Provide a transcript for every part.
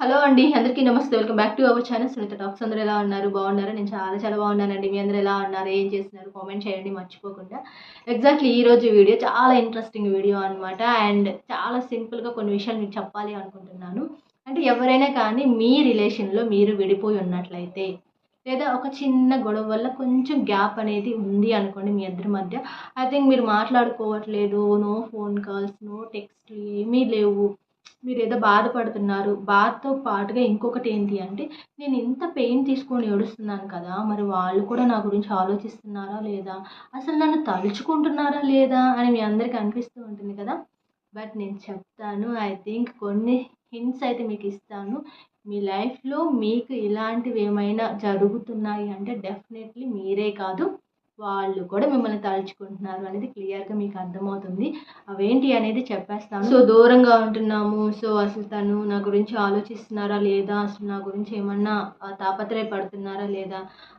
Hello అండి అందరికీ నమస్తే. Welcome back to our channel. Sunitha talks. అందరూ ఎలా ఉన్నారు? బాగున్నారు? నేను చాలా చాలా బాగున్నానండి. మీ అందరూ ఎలా ఉన్నారు? ఏం చేస్తున్నారు? కామెంట్ చేయండి మర్చిపోకుండా. ఎగ్జాక్ట్లీ ఈ రోజు వీడియో చాలా ఇంట్రెస్టింగ్ వీడియో అనమాట అండ్ చాలా సింపుల్గా కొన్ని విషయాలు మీకు చెప్పాలి అనుకుంటున్నాను. అంటే ఎవరైనా కానీ మీ రిలేషన్లో మీరు విడిపోయి ఉన్నట్లయితే లేదా ఒక చిన్న గొడవ వల్ల కొంచెం గ్యాప్ అనేది ఉంది అనుకోండి మీ ఇద్దరి మధ్య ఐ థింక్ మీరు మాట్లాడుకోవట్లేదు. No phone calls no text ఏమీ లేవు. మీరు ఏదో బాధపడుతున్నారు. బాధతో పాటుగా ఇంకొకటి ఏంటి అంటే నేను ఇంత పెయిన్ తీసుకొని ఏడుస్తున్నాను కదా మరి వాళ్ళు కూడా నా గురించి ఆలోచిస్తున్నారా లేదా? అసలు నన్ను తలుచుకుంటున్నారా లేదా అని మీ అందరికీ అనిపిస్తూ ఉంటుంది కదా. బట్ నేను చెప్తాను ఐ థింక్ కొన్ని హింట్స్ అయితే మీకు ఇస్తాను. మీ లైఫ్లో మీకు ఇలాంటివి ఏమైనా జరుగుతున్నాయి అంటే డెఫినెట్లీ మీరే కాదు. వాళ్ళు కూడా మిమ్మల్ని తలుచుకుంటున్నారు అనేది క్లియర్గా మీకు అర్థమవుతుంది. అవేంటి అనేది చెప్పేస్తాను. సో దూరంగా ఉంటున్నాము. సో అసలు తను నా గురించి ఆలోచిస్తున్నారా లేదా? అసలు నా గురించి ఏమన్నా తాపత్రయపడుతున్నారా లేదా?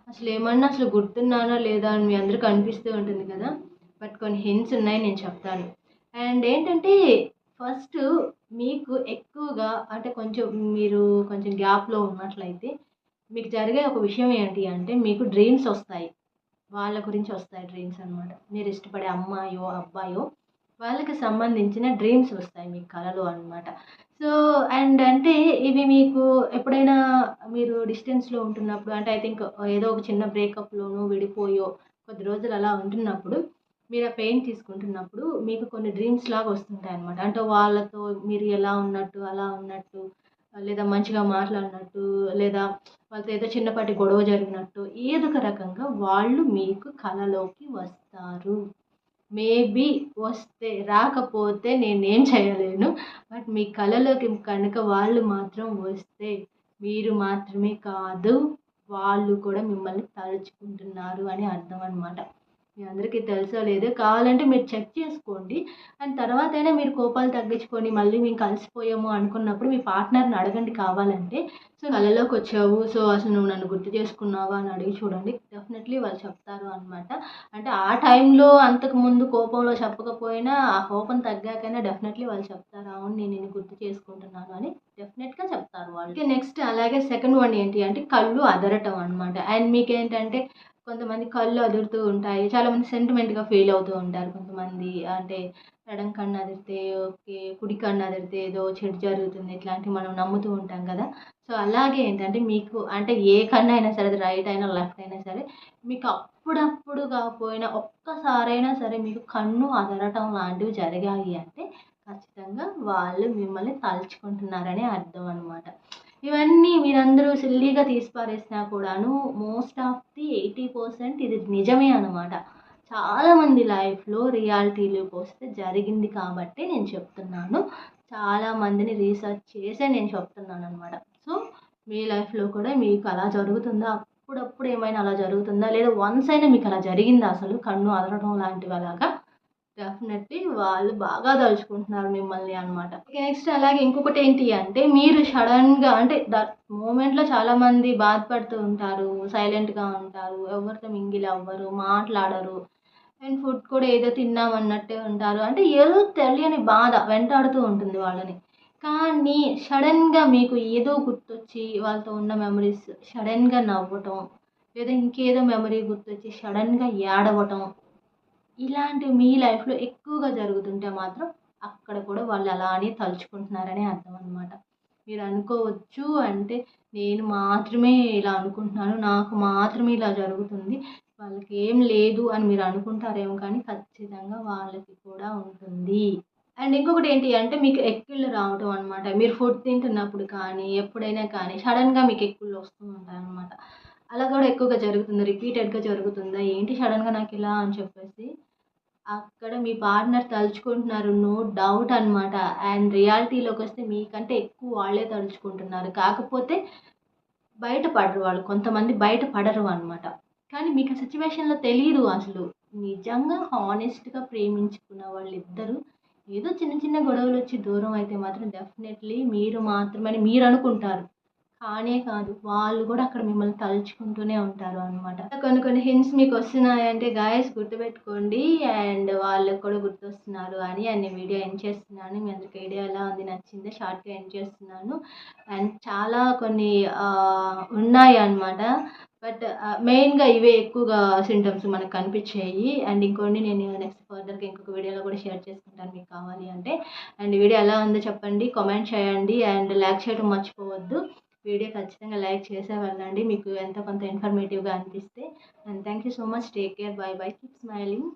అసలు ఏమన్నా అసలు గుర్తున్నానా లేదా అని మీ అందరికీ అనిపిస్తూ ఉంటుంది కదా? బట్ కొన్ని హింట్స్ ఉన్నాయి నేను చెప్తాను. అండ్ ఏంటంటే ఫస్ట్ మీకు ఎక్కువగా అంటే కొంచెం మీరు కొంచెం గ్యాప్లో ఉన్నట్లయితే మీకు జరిగే ఒక విషయం ఏంటి అంటే మీకు డ్రీమ్స్ వస్తాయి. వాళ్ళ గురించి వస్తాయి డ్రీమ్స్ అనమాట మీరు ఇష్టపడే అమ్మాయో అబ్బాయో వాళ్ళకి సంబంధించిన డ్రీమ్స్ వస్తాయి మీ కళలు అనమాట సో అండ్ అంటే ఇవి మీకు ఎప్పుడైనా మీరు డిస్టెన్స్లో ఉంటున్నప్పుడు అంటే ఐ థింక్ ఏదో ఒక చిన్న బ్రేకప్లోనో విడిపోయో కొద్ది రోజులు అలా ఉంటున్నప్పుడు మీరు ఆ పెయిన్ తీసుకుంటున్నప్పుడు మీకు కొన్ని డ్రీమ్స్ లాగా వస్తుంటాయి అనమాట అంటే వాళ్ళతో మీరు ఎలా ఉన్నట్టు అలా ఉన్నట్టు లేదా మంచిగా మాట్లాడినట్టు లేదా వాళ్ళతో ఏదో చిన్నపాటి గొడవ జరిగినట్టు ఏదో ఒక రకంగా వాళ్ళు మీకు కళలోకి వస్తారు. మేబీ వస్తే రాకపోతే నేనేం చేయలేను బట్ మీ కళలోకి కనుక వాళ్ళు మాత్రం వస్తే మీరు మాత్రమే కాదు వాళ్ళు కూడా మిమ్మల్ని తలుచుకుంటున్నారు అని అర్థం అనమాట మీ అందరికీ తెలుసో లేదో కావాలంటే మీరు చెక్ చేసుకోండి. అండ్ తర్వాత అయినా మీరు కోపాలు తగ్గించుకొని మళ్ళీ మేము కలిసిపోయాము అనుకున్నప్పుడు మీ పార్ట్నర్ని అడగండి కావాలంటే. సో కళలోకి వచ్చావు. సో అసలు నువ్వు నన్ను గుర్తు చేసుకున్నావా అని అడిగి చూడండి. డెఫినెట్లీ వాళ్ళు చెప్తారు అనమాట అంటే ఆ టైంలో అంతకు ముందు కోపంలో చెప్పకపోయినా ఆ కోపం తగ్గాకైనా డెఫినెట్లీ వాళ్ళు చెప్తారు. అవును నేను నిన్ను గుర్తు చేసుకుంటున్నాను అని డెఫినెట్గా చెప్తారు వాళ్ళు. నెక్స్ట్ అలాగే సెకండ్ వన్ ఏంటి అంటే కళ్ళు అదరటం అనమాట అండ్ మీకేంటంటే కొంతమంది కళ్ళు అదురుతూ ఉంటాయి. చాలామంది సెంటిమెంట్గా ఫీల్ అవుతూ ఉంటారు. కొంతమంది అంటే ఎడం కన్ను అదిరితే ఓకే కుడి కన్ను అదిరితే ఏదో చెడు జరుగుతుంది ఇట్లాంటివి మనం నమ్ముతూ ఉంటాం కదా. సో అలాగే ఏంటంటే మీకు అంటే ఏ కన్ను అయినా సరే అది రైట్ అయినా లెఫ్ట్ అయినా సరే మీకు అప్పుడప్పుడు కాకపోయినా ఒక్కసారైనా సరే మీకు కన్ను అదరటం లాంటివి జరిగాయి అంటే ఖచ్చితంగా వాళ్ళు మిమ్మల్ని తలుచుకుంటున్నారని అర్థం అనమాట ఇవన్నీ మీరందరూ సిల్లీగా తీసిపారేసినా కూడాను most of the eighty percent ఇది నిజమే అనమాట చాలామంది లైఫ్లో రియాలిటీలోకి వస్తే జరిగింది కాబట్టి నేను చెప్తున్నాను. చాలామందిని రీసెర్చ్ చేసే నేను చెప్తున్నాను అనమాట సో మీ లైఫ్లో కూడా మీకు అలా జరుగుతుందా? అప్పుడప్పుడు ఏమైనా అలా జరుగుతుందా? లేదా వన్స్ అయినా మీకు అలా జరిగిందా అసలు? కన్ను అదరడం లాంటివి అలాగా డెఫినెట్లీ వాళ్ళు బాగా తలుచుకుంటున్నారు మిమ్మల్ని అనమాట నెక్స్ట్ అలాగే ఇంకొకటి ఏంటి అంటే మీరు సడన్గా అంటే ద మూమెంట్లో చాలామంది బాధపడుతూ ఉంటారు సైలెంట్గా ఉంటారు ఎవరితో మింగిల్ అవ్వరు మాట్లాడరు అండ్ ఫుడ్ కూడా ఏదో తిన్నామన్నట్టే ఉంటారు. అంటే ఏదో తెలియని బాధ వెంటాడుతూ ఉంటుంది వాళ్ళని. కానీ సడన్గా మీకు ఏదో గుర్తొచ్చి వాళ్ళతో ఉన్న మెమరీస్ సడన్గా నవ్వటం లేదా ఇంకేదో మెమరీ గుర్తొచ్చి సడన్గా ఏడవటం ఇలాంటివి మీ లైఫ్లో ఎక్కువగా జరుగుతుంటే మాత్రం అక్కడ కూడా వాళ్ళు అలానే తలుచుకుంటున్నారని అర్థం అనమాట మీరు అనుకోవచ్చు అంటే నేను మాత్రమే ఇలా అనుకుంటున్నాను నాకు మాత్రమే ఇలా జరుగుతుంది వాళ్ళకి ఏం లేదు అని మీరు అనుకుంటారేమో కానీ ఖచ్చితంగా వాళ్ళకి కూడా ఉంటుంది. అండ్ ఇంకొకటి ఏంటి అంటే మీకు ఎక్కిళ్ళు రావటం అనమాట మీరు ఫుడ్ తింటున్నప్పుడు కానీ ఎప్పుడైనా కానీ సడన్గా మీకు ఎక్కుళ్ళు వస్తూ ఉంటాయి అనమాట అలా కూడా ఎక్కువగా జరుగుతుంది? రిపీటెడ్గా జరుగుతుందా? ఏంటి సడన్గా నాకు ఇలా అని చెప్పేసి అక్కడ మీ పార్ట్నర్ తలుచుకుంటున్నారు. నో డౌట్ అనమాట అండ్ రియాలిటీలోకి వస్తే మీకంటే ఎక్కువ వాళ్ళే తలుచుకుంటున్నారు. కాకపోతే బయటపడరు వాళ్ళు. కొంతమంది బయట పడరు అనమాట కానీ మీకు ఆ సిచ్యువేషన్లో తెలియదు అసలు. నిజంగా హానెస్ట్గా ప్రేమించుకున్న వాళ్ళిద్దరూ ఏదో చిన్న చిన్న గొడవలు వచ్చి దూరం అయితే మాత్రం డెఫినెట్లీ మీరు మాత్రమని మీరు అనుకుంటారు. కానే కాదు వాళ్ళు కూడా అక్కడ మిమ్మల్ని తలుచుకుంటూనే ఉంటారు అనమాట కొన్ని కొన్ని హింట్స్ మీకు వస్తున్నాయంటే గాయస్ గుర్తుపెట్టుకోండి. అండ్ వాళ్ళకు కూడా గుర్తొస్తున్నారు అని అండ్ నేను వీడియో ఎండ్ చేస్తున్నాను. మీ అందరికి వీడియో ఎలా ఉంది నచ్చిందో షార్ట్గా ఎండ్ చేస్తున్నాను. అండ్ చాలా కొన్ని ఉన్నాయి అన్నమాట. బట్ మెయిన్గా ఇవే ఎక్కువగా సింటమ్స్ మనకు కనిపించాయి. అండ్ ఇంకోటి నేను నెక్స్ట్ ఫర్దర్గా ఇంకొక వీడియోలో కూడా షేర్ చేసుకుంటాను మీకు కావాలి అంటే. అండ్ వీడియో ఎలా ఉందో చెప్పండి కామెంట్ చేయండి. అండ్ లైక్ చేయడం మర్చిపోవద్దు. వీడియో ఖచ్చితంగా లైక్ చేసే వెళ్ళండి మీకు ఎంత కొంత ఇన్ఫర్మేటివ్గా అనిపిస్తే. And thank you so much take care bye bye keep smiling